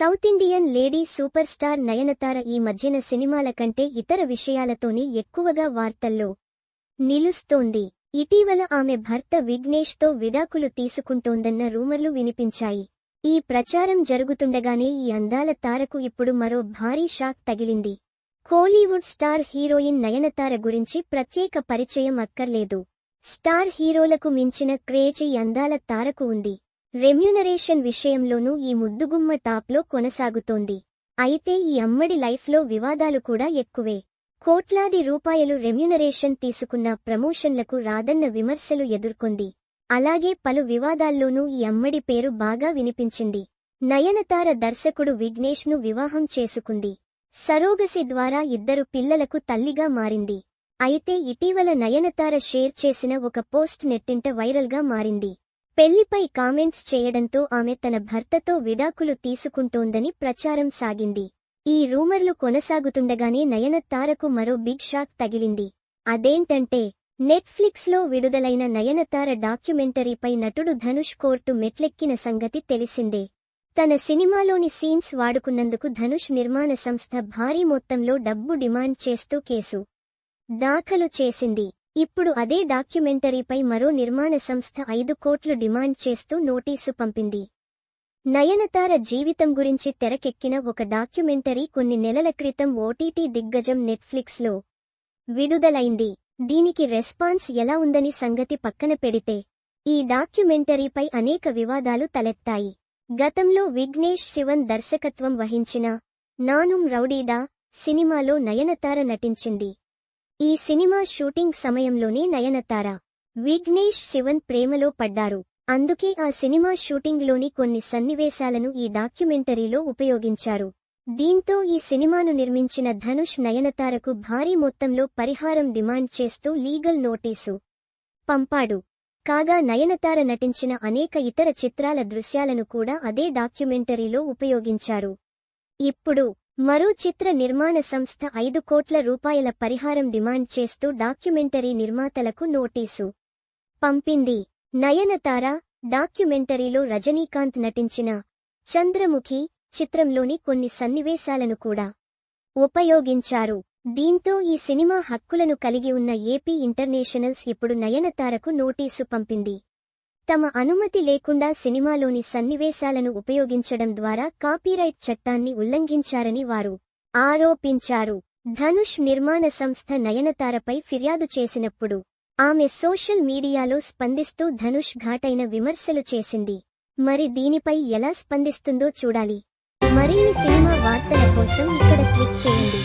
South Indian lady super star Nayanthara ఈ మధ్యన సినిమాల కంటే ఇతర విషయాలతోనే ఎక్కువగా వార్తల్లో నిలుస్తోంది. ఇటీవల ఆమె భర్త విఘ్నేష్తో విడాకులు తీసుకుంటోందన్న రూమర్లు వినిపించాయి. ఈ ప్రచారం జరుగుతుండగానే ఈ అందాల తారకు ఇప్పుడు మరో భారీ షాక్ తగిలింది. కోలీవుడ్ స్టార్ హీరోయిన్ నయనతార గురించి ప్రత్యేక పరిచయం అక్కర్లేదు. స్టార్ హీరోలకు మించిన క్రేజ్ ఈ అందాల తారకు ఉంది. రెమ్యునరేషన్ విషయంలోనూ ఈ ముద్దుగుమ్మ టాప్లో కొనసాగుతోంది. అయితే ఈ అమ్మడి లైఫ్లో వివాదాలు కూడా ఎక్కువే. కోట్లాది రూపాయలు రెమ్యునరేషన్ తీసుకున్న ప్రమోషన్లకు రాదన్న విమర్శలు ఎదుర్కొంది. అలాగే పలు వివాదాల్లోనూ ఈ అమ్మడి పేరు బాగా వినిపించింది. నయనతార దర్శకుడు విఘ్నేష్ను వివాహం చేసుకుంది. సరోగసి ద్వారా ఇద్దరు పిల్లలకు తల్లిగా మారింది. అయితే ఇటీవల నయనతార షేర్ చేసిన ఒక పోస్ట్ నెట్టింట వైరల్గా మారింది. పెళ్ళిపై కామెంట్స్ చేయడంతో ఆమె తన భర్తతో విడాకులు తీసుకుంటోందని ప్రచారం సాగింది. ఈ రూమర్లు కొనసాగుతుండగానే నయనతారకు మరో బిగ్ షాక్ తగిలింది. అదేంటంటే నెట్ఫ్లిక్స్లో విడుదలైన నయనతార డాక్యుమెంటరీపై నటుడు ధనుష్ కోర్టు మెట్లెక్కిన సంగతి తెలిసిందే. తన సినిమాలోని సీన్స్ వాడుకున్నందుకు ధనుష్ నిర్మాణ సంస్థ భారీ మొత్తంలో డబ్బు డిమాండ్ చేస్తూ కేసు దాఖలు చేసింది. ఇప్పుడు అదే డాక్యుమెంటరీపై మరో నిర్మాణ సంస్థ ఐదు కోట్లు డిమాండ్ చేస్తూ నోటీసు పంపింది. నయనతార జీవితం గురించి తెరకెక్కిన ఒక డాక్యుమెంటరీ కొన్ని నెలల క్రితం ఓటీటీ దిగ్గజం నెట్ఫ్లిక్స్లో విడుదలైంది. దీనికి రెస్పాన్స్ ఎలా ఉందని సంగతి పక్కన పెడితే ఈ డాక్యుమెంటరీపై అనేక వివాదాలు తలెత్తాయి. గతంలో విఘ్నేష్ శివన్ దర్శకత్వం వహించిన నానుం రౌడీడా సినిమాలో నయనతార నటించింది. ఈ సినిమా షూటింగ్ సమయంలోనే నయనతార విఘ్నేష్ శివన్ ప్రేమలో పడ్డారు. అందుకే ఆ సినిమా షూటింగ్లోని కొన్ని సన్నివేశాలను ఈ డాక్యుమెంటరీలో ఉపయోగించారు. దీంతో ఈ సినిమాను నిర్మించిన ధనుష్ నయనతారకు భారీ మొత్తంలో పరిహారం డిమాండ్ చేస్తూ లీగల్ నోటీసు పంపాడు. కాగా నయనతార నటించిన అనేక ఇతర చిత్రాల దృశ్యాలను కూడా అదే డాక్యుమెంటరీలో ఉపయోగించారు. ఇప్పుడు మరో చిత్ర నిర్మాణ సంస్థ ఐదు కోట్ల రూపాయల పరిహారం డిమాండ్ చేస్తూ డాక్యుమెంటరీ నిర్మాతలకు నోటీసు. పంపింది. నయనతార డాక్యుమెంటరీలో రజనీకాంత్ నటించిన చంద్రముఖి చిత్రంలోని కొన్ని సన్నివేశాలను కూడా ఉపయోగించారు. దీంతో ఈ సినిమా హక్కులను కలిగి ఉన్న ఏపీ ఇంటర్నేషనల్స్ ఇప్పుడు నయనతారకు నోటీసు పంపింది. తమ అనుమతి లేకుండా సినిమాలోని సన్నివేశాలను ఉపయోగించడం ద్వారా కాపీరైట్ చట్టాన్ని ఉల్లంఘించారని వారు ఆరోపించారు. ధనుష్ నిర్మాణ సంస్థ నయనతారపై ఫిర్యాదు చేసినప్పుడు ఆమె సోషల్ మీడియాలో స్పందిస్తూ ధనుష్ ఘాటైన విమర్శలు చేసింది. మరి దీనిపై ఎలా స్పందిస్తుందో చూడాలి. మరిన్ని సినిమా వార్తల కోసం చేయండి.